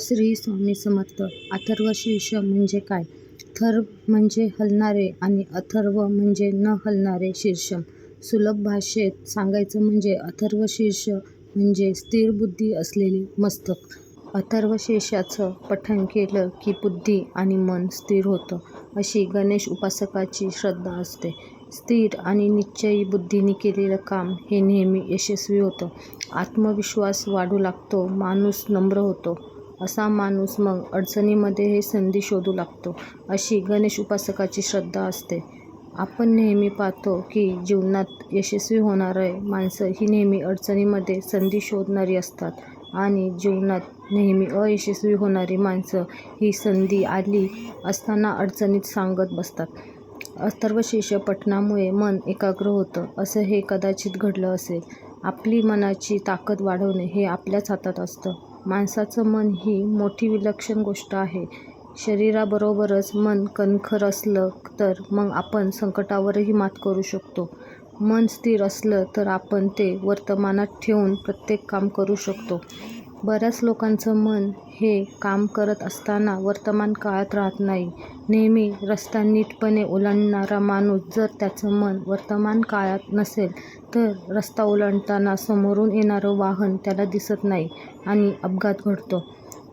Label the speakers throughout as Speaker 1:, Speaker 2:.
Speaker 1: श्री स्वामी समर्थ अथर्वशीर्ष म्हणजे काय? थर म्हणजे हलणारे आणि अथर्व म्हणजे न हलणारे शीर्ष. सुलभ भाषेत सांगायचं म्हणजे अथर्वशीर्ष म्हणजे स्थिर बुद्धी असलेले मस्तक. अथर्वशीर्षाचं पठण केलं की बुद्धी आणि मन स्थिर होतं, अशी गणेश उपासकाची श्रद्धा असते. स्थिर आणि निश्चयी बुद्धीने केलेलं काम हे नेहमी यशस्वी होतं. आत्मविश्वास वाढू लागतो, माणूस नम्र होतो. असा माणूस मग अडचणीमध्ये हे संधी शोधू लागतो, अशी गणेश उपासकाची श्रद्धा असते. आपण नेहमी पाहतो की जीवनात यशस्वी होणारे माणसं ही नेहमी अडचणीमध्ये संधी शोधणारी असतात आणि जीवनात नेहमी अयशस्वी होणारी माणसं ही संधी आली असताना अडचणीत सांगत बसतात. अथर्वशीर्ष पठणामुळे मन एकाग्र होतं, असं हे कदाचित घडलं असेल. आपली मनाची ताकद वाढवणे हे आपल्याच हातात असतं. माणसाचं मन ही मोठी विलक्षण गोष्ट आहे. शरीराबरोबरच मन कणखर असलं तर मग आपण संकटावरही मात करू शकतो. मन स्थिर असलं तर आपण ते वर्तमानात ठेवून प्रत्येक काम करू शकतो. बऱ्याच लोकांचं मन हे काम करत असताना वर्तमान काळात राहत नाही. नेहमी रस्ता नीटपणे ओलांडणारा माणूस जर त्याचं मन वर्तमान काळात नसेल तर रस्ता ओलांडताना समोरून येणारं वाहन त्याला दिसत नाही आणि अपघात घडतो.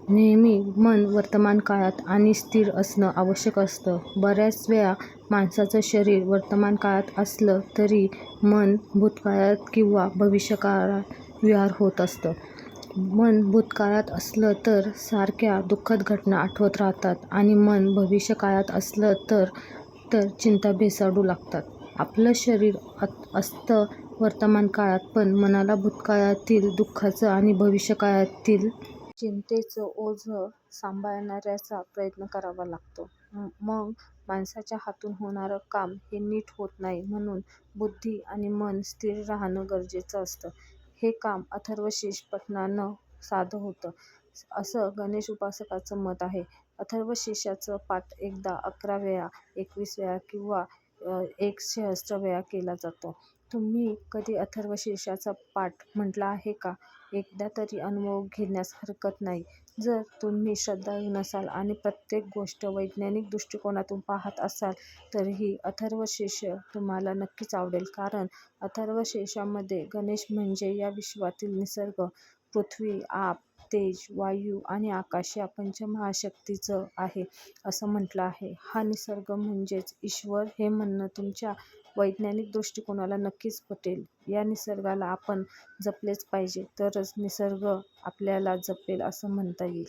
Speaker 1: नेहमी मन वर्तमान काळात आणि स्थिर असणं आवश्यक असतं. बऱ्याच वेळा माणसाचं शरीर वर्तमान काळात असलं तरी मन भूतकाळात किंवा भविष्यकाळात विहार होत असतं. मन भूतकाळात असलं तर सारख्या दुःखद घटना आठवत राहतात आणि मन भविष्यकाळात असलं तर तर चिंता भेसाडू लागतात. आपलं शरीर असतं वर्तमान काळात पण मनाला भूतकाळातील दुःखाचं आणि भविष्यकाळातील चिंतेचं ओझं सांभाळण्याचा प्रयत्न करावा लागतो. मग माणसाच्या हातून होणारं काम हे नीट होत नाही. म्हणून बुद्धी आणि मन स्थिर राहणं गरजेचं असतं. हे काम अथर्वशीर्ष पठणानं साधं होतं, असं गणेश उपासकाचं मत आहे. अथर्वशीर्षाचा पाठ एकदा अकरा वेळा, एकवीस वेळा किंवा एक सहस्त्र वेळा केला जातो. तुम्ही कधी अथर्व शीर्षाचा पाठ म्हटला आहे का? एकदा तरी अनुभव घेण्यास हरकत नाही. जर तुम्ही श्रद्धाळू नसाल आणि प्रत्येक गोष्ट वैज्ञानिक दृष्टिकोनातून पाहत असाल तरीही अथर्व शीर्ष तुम्हाला नक्कीच आवडेल. कारण अथर्वशीर्षामध्ये गणेश म्हणजे या विश्वातील निसर्ग, पृथ्वी, आप, तेज, वायू आणि आकाश या पंचमहाशक्तीचं आहे, असं म्हटलं आहे. हा निसर्ग म्हणजेच ईश्वर हे म्हणणं तुमच्या वैज्ञानिक दृष्टिकोनाला नक्कीच पटेल. या निसर्गाला आपण जपलेच पाहिजे तरच निसर्ग आपल्याला जपेल असं म्हणता येईल.